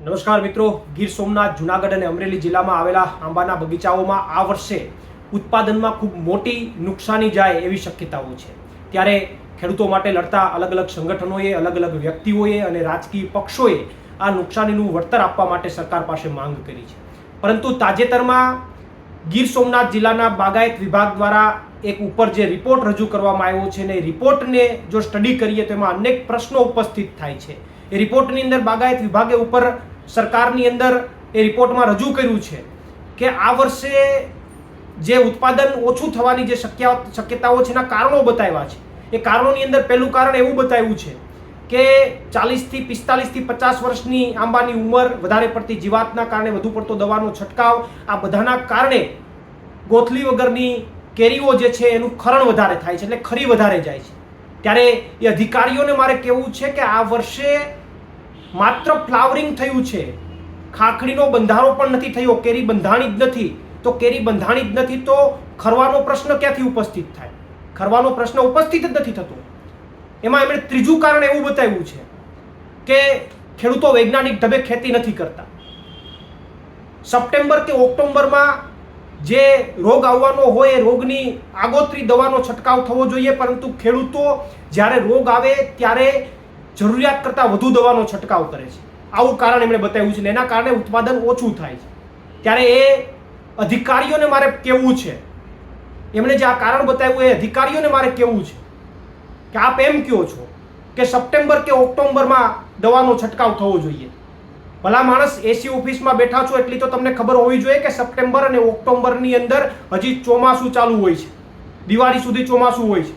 નમસ્કાર મિત્રો, ગીર સોમનાથ, જુનાગઢ અને અમરેલી જિલ્લામાં આવેલા આંબાના બગીચાઓમાં આ વર્ષે ઉત્પાદનમાં ખૂબ મોટી નુકસાની જાય એવી શક્યતાઓ છે. ત્યારે ખેડૂતો માટે લડતા અલગ અલગ સંગઠનોએ અલગ અલગ વ્યક્તિઓએ અને રાજકીય પક્ષોએ આ નુકસાનીનું વળતર આપવા માટે સરકાર પાસે માંગ કરી છે. પરંતુ તાજેતરમાં ગીર સોમનાથ જિલ્લાના બાગાયત વિભાગ દ્વારા એક ઉપર જે રિપોર્ટ રજૂ કરવામાં આવ્યો છે ને રિપોર્ટને જો સ્ટડી કરીએ તો એમાં અનેક પ્રશ્નો ઉપસ્થિત થાય છે. એ રિપોર્ટની અંદર બાગાયત વિભાગે ઉપર સરકારની અંદર એ રિપોર્ટમાં રજૂ કર્યું છે કે આ વર્ષે જે ઉત્પાદન ઓછું થવાની જે શક્ય, શક્યતાઓ છે એના કારણો બતાવ્યા છે. એ કારણોની અંદર પહેલું કારણ એવું બતાવ્યું છે કે ચાલીસથી પિસ્તાલીસથી પચાસ વર્ષની આંબાની ઉંમર વધારે પડતી જીવાતના કારણે વધુ પડતો દવાનો છંટકાવ, આ બધાના કારણે ગોથલી વગરની કેરીઓ જે છે એનું ખરણ વધારે થાય છે, એટલે ખરી વધારે જાય છે. ત્યારે એ અધિકારીઓને મારે કહેવું છે કે આ વર્ષે માત્ર ફ્લાવરિંગ થયું છે. ખાખડીનો બંધારો પણ નથી થયો, કેરી બંધાણી જ નથી. તો કેરી બંધાણી જ નથી તો ખરવાનો પ્રશ્ન ક્યાંથી ઉપસ્થિત થાય? ખરવાનો પ્રશ્ન ઉપસ્થિત જ નથી થતો. એમાં એમણે ત્રીજું કારણ એવું બતાવ્યું છે કે ખેડૂતો વૈજ્ઞાનિક ઢબે ખેતી નથી કરતા. સપ્ટેમ્બર કે ઓક્ટોબરમાં જે રોગ આવવાનો હોય, એ રોગની આગોતરી દવાનો છંટકાવ થવો જોઈએ, પરંતુ ખેડૂતો જ્યારે રોગ આવે ત્યારે જરૂરિયાત કરતાં વધુ દવાનો છંટકાવ કરે છે. આવું કારણ એમણે બતાવ્યું છે એના કારણે ઉત્પાદન ઓછું થાય છે. ત્યારે એ અધિકારીઓને મારે કહેવું છે. એમણે જે આ કારણ બતાવ્યું, એ અધિકારીઓને મારે કહેવું છે કે આપ એમ કહો છો કે સપ્ટેમ્બર કે ઓક્ટોબરમાં દવાનો છંટકાવ થવો જોઈએ. ભલા માણસ એસી ઓફિસમાં બેઠા છો એટલી તો તમને ખબર હોવી જોઈએ કે સપ્ટેમ્બર અને ઓક્ટોબરની અંદર હજી ચોમાસું ચાલુ હોય છે. દિવાળી સુધી ચોમાસું હોય છે.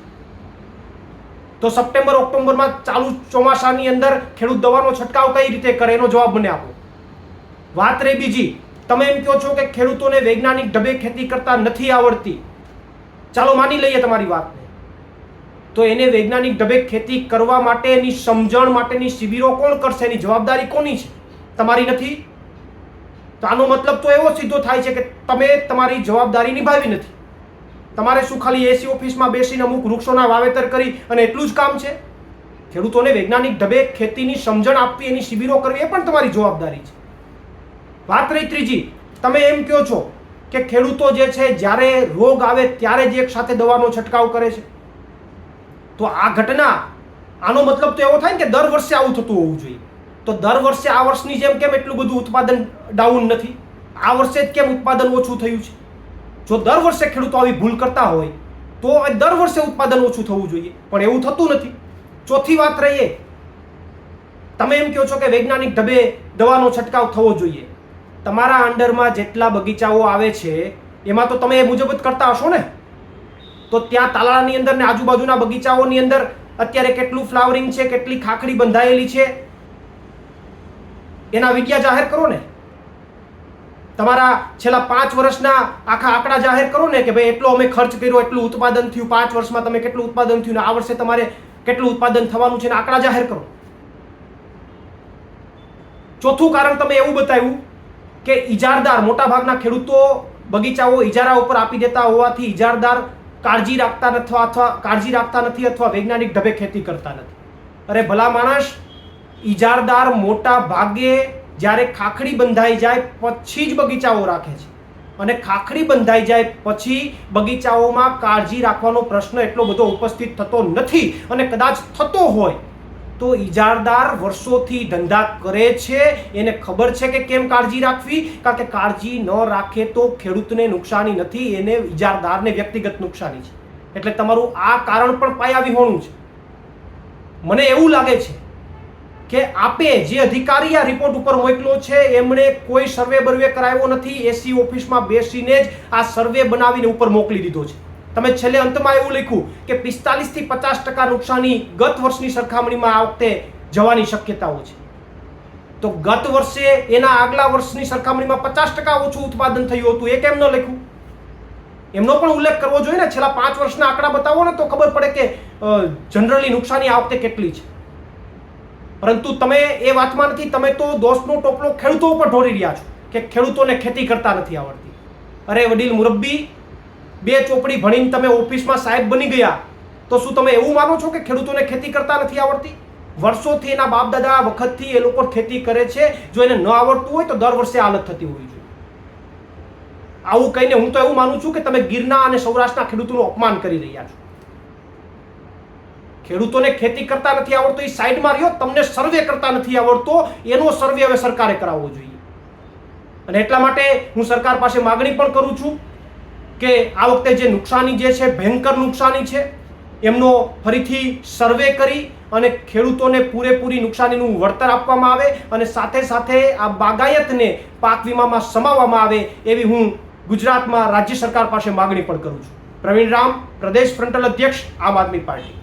તો સપ્ટેમ્બર ઓક્ટોબરમાં ચાલુ ચોમાસાની અંદર ખેડૂત દવાનો છંટકાવ કઈ રીતે કરે એનો જવાબ મને આપો. વાત રહી બીજી. તમે એમ કહો છો કે ખેડૂતોને વૈજ્ઞાનિક ઢબે ખેતી કરતા નથી આવડતી. ચાલો માની લઈએ તમારી વાતને. તો એને વૈજ્ઞાનિક ઢબે ખેતી કરવા માટેની સમજણ માટેની શિબિરો કોણ કરશે? એની જવાબદારી કોની છે? તમારી નથી? તો આનો મતલબ તો એવો સીધો થાય છે કે તમે તમારી જવાબદારી નિભાવી નથી. તમારે શું ખાલી એસી ઓફિસમાં બેસીને અમુક વૃક્ષોના વાવેતર કરી અને એટલું જ કામ છે? ખેડૂતોને વૈજ્ઞાનિક ઢબે ખેતીની સમજણ આપવી, એની શિબિરો કરવી, એ પણ તમારી જવાબદારી છે. વાત રહી ત્રીજી. તમે એમ કહો છો કે ખેડૂતો જે છે, જ્યારે રોગ આવે ત્યારે જ એક સાથે દવાનો છંટકાવ કરે છે? તો આ ઘટના, આનો મતલબ તો એવો થાય ને કે દર વર્ષે આવું થતું હોવું જોઈએ. તો દર વર્ષે આ વર્ષની જેમ કેમ એટલું બધું ઉત્પાદન ડાઉન નથી? આ વર્ષે જ કેમ ઉત્પાદન ઓછું થયું છે? જો દર વર્ષે ખેડૂતો આવી ભૂલ કરતા હોય, તો દર વર્ષે ઉત્પાદન ઓછું થવું જોઈએ. પણ એવું થતું નથી. ચોથી વાત રહીએ. તમે એમ કહો છો કે વૈજ્ઞાનિક ઢબે દવાનો છંટકાવ થવો જોઈએ. તમારા અંડરમાં જેટલા બગીચાઓ આવે છે, એમાં તો તમે એ મુજબ જ કરતા હશો ને? તો ત્યાં તાલાળાની અંદર ને આજુબાજુના બગીચાઓની અંદર અત્યારે કેટલું ફ્લાવરિંગ છે, કેટલી ખાખડી બંધાયેલી છે? એના વિડિયા જાહેર કરો ને. તમારા છેલ્લા પાંચ વર્ષના આખા આંકડા જાહેર કરો ને કે ભાઈ એટલો અમે ખર્ચ કર્યો, એટલું ઉત્પાદન થયું, પાંચ વર્ષમાં તમે કેટલું ઉત્પાદન થયું આ વર્ષે તમારે કેટલું ઉત્પાદન થવાનું છે ને આંકડા જાહેર કરો. ચોથું કારણ તમે એવું બતાવ્યું કે ઇજારદાર મોટાભાગના ખેડૂતો બગીચાઓ ઇજારા ઉપર આપી દેતા હોવાથી ઇજારદાર કાળજી રાખતા નથી અથવા કાળજી રાખતા નથી અથવા વૈજ્ઞાનિક ઢબે ખેતી કરતા નથી. અરે ભલા માણસ ઇજારદાર મોટા ભાગે જ્યારે ખાખડી બંધાઈ જાય, પછી જ બગીચાઓ રાખે છે. અને ખાખડી બંધાઈ જાય, પછી બગીચાઓમાં કાળજી રાખવાનો પ્રશ્ન એટલો બધો ઉપસ્થિત થતો નથી અને કદાચ થતો હોય, તો ઇજારદાર વર્ષોથી ધંધા કરે છે. એને ખબર છે કે કેમ કાળજી રાખવી? કારણ કે કાળજી ન રાખે તો ખેડૂતને નુકસાની નથી, એને ઇજારદારને વ્યક્તિગત નુકસાની છે. એટલે તમારું આ કારણ પણ પાયા વિહોણું છે. મને એવું લાગે છે કે આપે જે અધિકારી આ રિપોર્ટ ઉપર મોકલો છે, એમણે કોઈ સર્વે બર્વે કરાવ્યો નથી એસી ઓફિસમાં બેસીને જ આ સર્વે બનાવીને ઉપર મોકલી દીધો છે. તમે છેલ્લે અંતમાં એવું લખ્યું કે પિસ્તાલીસથી પચાસ ટકા નુકસાની ગત વર્ષની સરખામણીમાં આ વખતે જવાની શક્યતાઓ છે. તો ગત વર્ષે એના આગલા વર્ષની સરખામણીમાં પચાસ ટકા ઓછું ઉત્પાદન થયું હતું, એ કેમ ન લખ્યું? એમનો પણ ઉલ્લેખ કરવો જોઈએ ને, છેલ્લા પાંચ વર્ષના આંકડા બતાવો ને તો ખબર પડે કે જનરલી નુકસાની આ વખતે કેટલી છે. પરંતુ તમે એ વાતમાં નથી તમે તો દોષનો ટોપલો ખેડૂતો ઉપર ઢોળી રહ્યા છો કે ખેડૂતોને ખેતી કરતા નથી આવડતી. અરે વડીલ મુરબ્બી, બે ચોપડી ભણીને તમે ઓફિસમાં સાહેબ બની ગયા, તો શું તમે એવું માનો છો કે ખેડૂતોને ખેતી કરતા નથી આવડતી? વર્ષોથી એના બાપ દાદા વખતથી એ લોકો ખેતી કરે છે, જો એને ન આવડતું હોય તો દર વર્ષે હાલત થતી હોવી જોઈએ આવું કહીને હું તો એવું માનું છું કે તમે ગિરના અને સૌરાષ્ટ્રના ખેડૂતોનું અપમાન કરી રહ્યા છો. ખેડૂતોને ખેતી કરતા નથી આવડતો એ સાઈડમાં રહ્યો, તમને સર્વે કરતા નથી આવડતો, એનો સર્વે હવે સરકારે કરાવવો જોઈએ. અને એટલા માટે હું સરકાર પાસે માગણી પણ કરું છું કે આ વખતે જે નુકસાની જે છે, ભયંકર નુકસાની છે, એમનો ફરીથી સર્વે કરી અને ખેડૂતોને પૂરેપૂરી નુકસાનીનું વળતર આપવામાં આવે અને સાથે સાથે આ બાગાયતને પાક વીમામાં સમાવવામાં આવે એવી હું ગુજરાતમાં રાજ્ય સરકાર પાસે માગણી પણ કરું છું. પ્રવીણ રામ, પ્રદેશ ફ્રન્ટલ અધ્યક્ષ, આમ આદમી પાર્ટી.